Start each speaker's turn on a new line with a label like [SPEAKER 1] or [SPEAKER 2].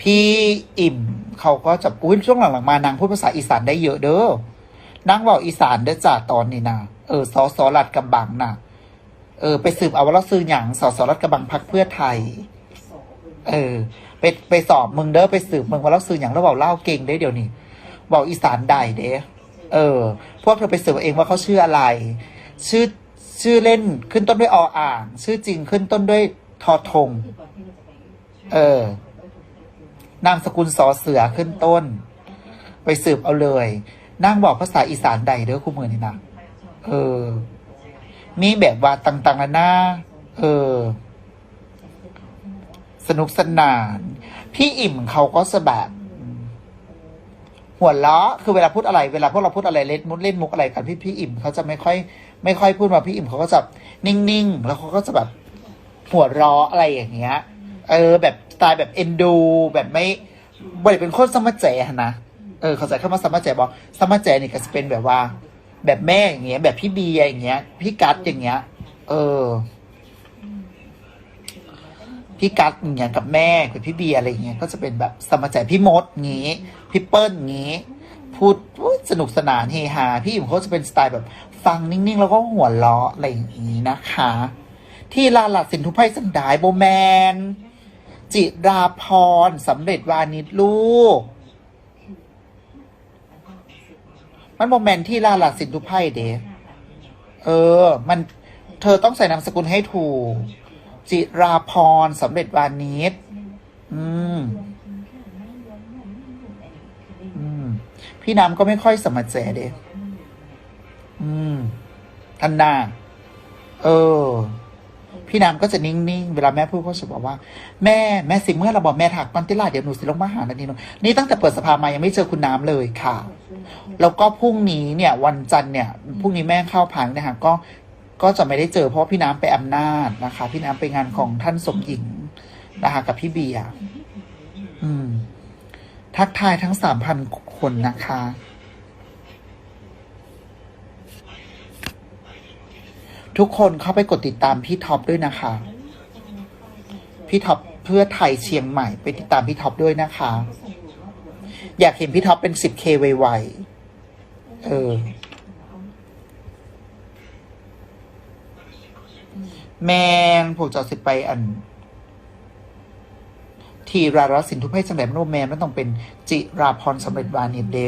[SPEAKER 1] พี่อิ่มเขาก็จะอุ้ยช่วงหลังๆมานางพูดภาษาอีสานได้เยอะเด้อนางบอกอีสานเด้อจ่าตอนนี้นะเออสอสอรัดกำบังนะเออ ไปสืบเอาว่าเราซื้อหยังสอสอรัดกำบังพักเพื่อไทย เออ ไปไปสอบมึงเด้อไปสืบมึงว่าเราซื้อหยังแล้วบอกเล่าเก่งได้เดี๋ยวนี้บอกอีสานได้เด้เออ พวกเธอไปสืบเอาเองว่าเขาชื่ออะไร ชื่อชื่อเล่นขึ้นต้นด้วยออ่าง ชื่อจริงขึ้นต้นด้วยทอทง เออ นามสกุลสอเสือขึ้นต้น ไปสืบเอาเลยนางบอกภาษาอีสานใดเด้อคู่มือนี่นะเออ มีแบบว่าต่างๆนานาเออ สนุกสนาน พี่อิ่มเขาก็จะแบบหัวเราะคือเวลาพูดอะไรเวลาพวกเราพูดอะไรเล่นมุดเล่นมุกอะไรกันพี่พี่อิ่มเขาจะไม่ค่อย ไม่ค่อยพูดมาพี่อิ่มเขาก็จะนิ่งๆแล้วเขาก็จะแบบหัวเราะอะไรอย่างเงี้ย เออ แบบสไตล์แบบเอ็นดู แบบไม่บริเป็นคนสมัจแจนะเออเขาใจเข้ามาสมัจแจบอกสมัจแจนี่ก็จะเป็นแบบว่า แบบแม่อย่างเงี้ย แบบพี่เบียอย่างเงี้ย พี่กัดอย่างเงี้ย เออ พี่กัดอย่างเงี้ยกับแม่กับพี่เบียอะไรเงี้ยก็จะเป็นแบบสมัจแจพี่มดงี้พี่เปิ้ลงี้พูดสนุกสนานเฮฮาพี่อิ่มเขาจะเป็นสไตล์แบบฟังนิ่งๆ แล้วก็หัวเราะอะไรอย่างงี้นะคะ ที่ลาลัดสินทุไพสันดายโบแมน จิราพรสำเร็จวานิชลูก มันโมแมนที่ลาลัดสินทุไพเดเออ มันเธอต้องใส่นามสกุลให้ถูก จิราพรสำเร็จวานิชอืม อืม พี่น้ำก็ไม่ค่อยสมัครใจเดอืมทันนาเออ พี่น้ำก็จะนิ่งๆ เวลาแม่พูดก็จะบอกว่า แม่แม่สิเมื่อเราบอกแม่ถักปันติลาเดี๋ยวหนูสิลงมาหานันนี่หนูนี่ตั้งแต่เปิดสภามายังไม่เจอคุณน้ำเลยค่ะ แล้วก็พรุ่งนี้เนี่ยวันจันทร์เนี่ยพรุ่งนี้แม่เข้าพังนะคะก็ก็จะไม่ได้เจอเพราะพี่น้ำไปอำนาจนะคะ พี่น้ำไปงานของท่านสมหญิงนะคะกับพี่เบียร์อืม ทักทายทั้งสามพันคนนะคะ ทุกคนเข้าไปกดติดตามพี่ท็อปด้วยนะคะ พี่ท็อปเพื่อไทยเชียงใหม่ไปติดตามพี่ท็อปด้วยนะคะ อยากเห็นพี่ท็อปเป็น 10k ไวๆเออ แมงพวกจ้าสิไปอัน ทีรารสินทุไพจังไดมันโนแมนมันต้องเป็นจิราพรสำเร็จวานิชเด